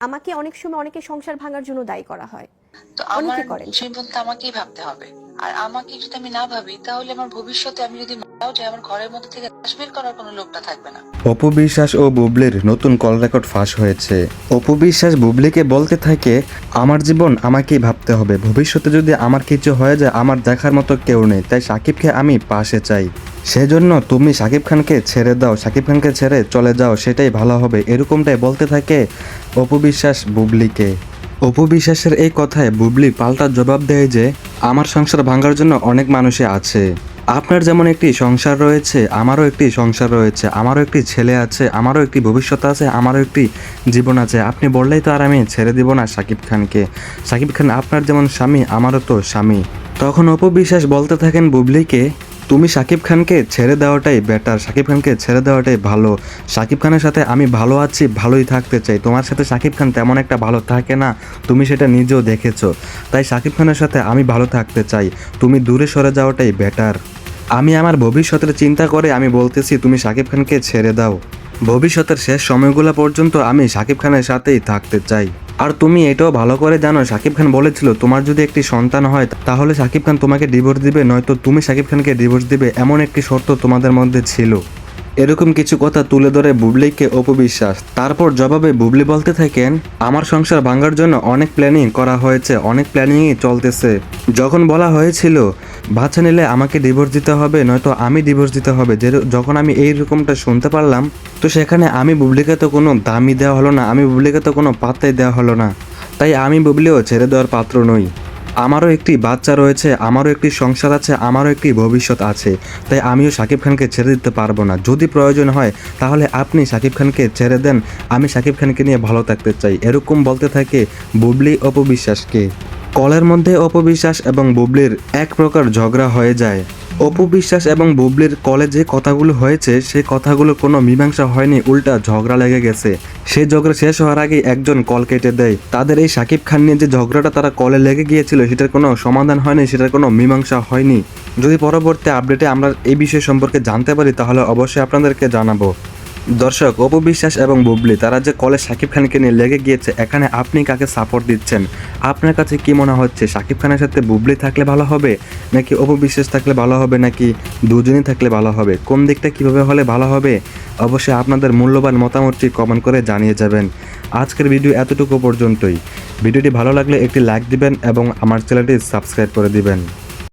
আমাকে অনেক সময় অনেকে সংসার ভাঙার জন্য দায়ী করা হয় তো আমার। জীবন তো আমাকেই ভাবতে হবে আর আমাকে যদি আমি না ভাবি তাহলে আমার ভবিষ্যতে আমি যদি মারাও যাই আমার ঘরের মধ্যে থেকে লাশ বের করার কোনো লোকটা থাকবে না। অপু বিশ্বাস ও বুবলির নতুন কল রেকর্ড ফাঁস হয়েছে। অপু বিশ্বাস বুবলিকে বলতে থাকে, আমার জীবন আমাকেই ভাবতে হবে। ভবিষ্যতে যদি আমার কিছু হয়ে যায়, আমার দেখার মতো কেউ নেই। তাই সাকিবকে আমি পাশে চাই। সেজন্য তুমি সাকিব খানকে ছেড়ে দাও। সাকিব খানকে ছেড়ে চলে যাও। সেটাই ভালো হবে। এরকমটাই বলতে থাকে অপু বিশ্বাস বুবলিকে। অপু বিশ্বাসের এই কথায় বুবলি পাল্টা জবাব দেয় যে, আমার সংসার ভাঙার জন্য অনেক মানুষই আছে। আপনার যেমন একটি সংসার রয়েছে, আমারও একটি সংসার রয়েছে, আমারও একটি ছেলে আছে, আমারও একটি ভবিষ্যৎ আছে, আমারও একটি জীবন আছে। আপনি বললেই তো আর আমি ছেড়ে দিব না সাকিব খানকে। সাকিব খান আপনার যেমন স্বামী, আমারও তো স্বামী। তখন অপু বিশ্বাস বলতে থাকেন বুবলিকে, তুমি সাকিব খানকে ছেড়ে দেওয়াটাই বেটার সাকিব খানকে ছেড়ে দেওয়াটাই ভালো। সাকিব খানের সাথে আমি ভালো আছি, ভালোই থাকতে চাই। তোমার সাথে সাকিব খান তেমন একটা ভালো থাকে না, তুমি সেটা নিজেও দেখেছ। তাই সাকিব খানের সাথে আমি ভালো থাকতে চাই। তুমি দূরে সরে যাওয়াটাই বেটার আমি আমার ভবিষ্যতের চিন্তা করে আমি বলতেছি, তুমি সাকিব খানকে ছেড়ে দাও। ভবিষ্যতের শেষ সময়গুলো পর্যন্ত আমি সাকিব খানের সাথেই থাকতে চাই। আর তুমি এটাও ভালো করে জানো, সাকিব খান বলেছিল, তোমার যদি একটি সন্তান হয়, তাহলে সাকিব খান তোমাকে ডিভোর্স দিবে, নয়তো তুমি সাকিব খানকে ডিভোর্স দিবে, এমন একটি শর্ত তোমাদের মধ্যে ছিল। এরকম কিছু কথা তুলে ধরে বুবলিকে অপবিশ্বাস। তারপর জবাবে বুবলি বলতে থাকেন, আমার সংসার ভাঙার জন্য অনেক প্ল্যানিং করা হয়েছে, অনেক প্ল্যানিংই চলতেছে। যখন বলা হয়েছিল বাচ্চা নিলে আমাকে ডিভোর্স দিতে হবে, নয়তো আমি ডিভোর্স দিতে হবে, যে যখন আমি এই রকমটা শুনতে পারলাম, তো সেখানে আমি বুবলিকে তো কোনো দামি দেওয়া হলো না, আমি বুবলিকে তো কোনো পাত্তাই দেওয়া হলো না। তাই আমি বুবলিও ছেড়ে দেওয়ার পাত্র নই। আমারও একটি বাচ্চা রয়েছে, আমারও একটি সংসার আছে, আমারও একটি ভবিষ্যৎ আছে। তাই আমিও সাকিব খানকে ছেড়ে দিতে পারব না। যদি প্রয়োজন হয়, তাহলে আপনি সাকিব খানকে ছেড়ে দেন। আমি সাকিব খানকে নিয়ে ভালো থাকতে চাই। এরকম বলতে থাকে বুবলি অপবিশ্বাসকে। কলের মধ্যে অপবিশ্বাস এবং বুবলির এক প্রকার ঝগড়া হয়ে যায়। অপবিশ্বাস এবং বুবলির কলেজে কথাগুলো হয়েছে, সে কথাগুলো কোনো মীমাংসা হয়নি, উল্টা ঝগড়া লেগে গেছে। সেই ঝগড়া শেষ হওয়ার আগে একজন কল কেটে দেয়। তাদের এই সাকিব খান নিয়ে যে ঝগড়াটা তারা কলে লেগে গিয়েছিল, সেটার কোনো সমাধান হয়নি, সেটার কোনো মীমাংসা হয়নি। যদি পরবর্তী আপডেটে আমরা এই বিষয় সম্পর্কে জানতে পারি, তাহলে অবশ্যই আপনাদেরকে জানাব। দর্শক, অপু বিশ্বাস এবং বুবলি, তারা যে কলে সাকিব খানকে নিয়ে লেগে গিয়েছে, এখানে আপনি কাকে সাপোর্ট দিচ্ছেন? আপনার কাছে কি মনে হচ্ছে, সাকিব খানের সাথে বুবলি থাকলে ভালো হবে, নাকি অপু বিশ্বাস থাকলে ভালো হবে, নাকি দুজনই থাকলে ভালো হবে? কোন দিকটা কীভাবে হলে ভালো হবে? অবশ্যই আপনাদের মূল্যবান মতামতটি কমেন্ট করে জানিয়ে যাবেন। আজকের ভিডিও এতটুকু পর্যন্তই। ভিডিওটি ভালো লাগলে একটি লাইক দিবেন এবং আমার চ্যানেলটি সাবস্ক্রাইব করে দিবেন।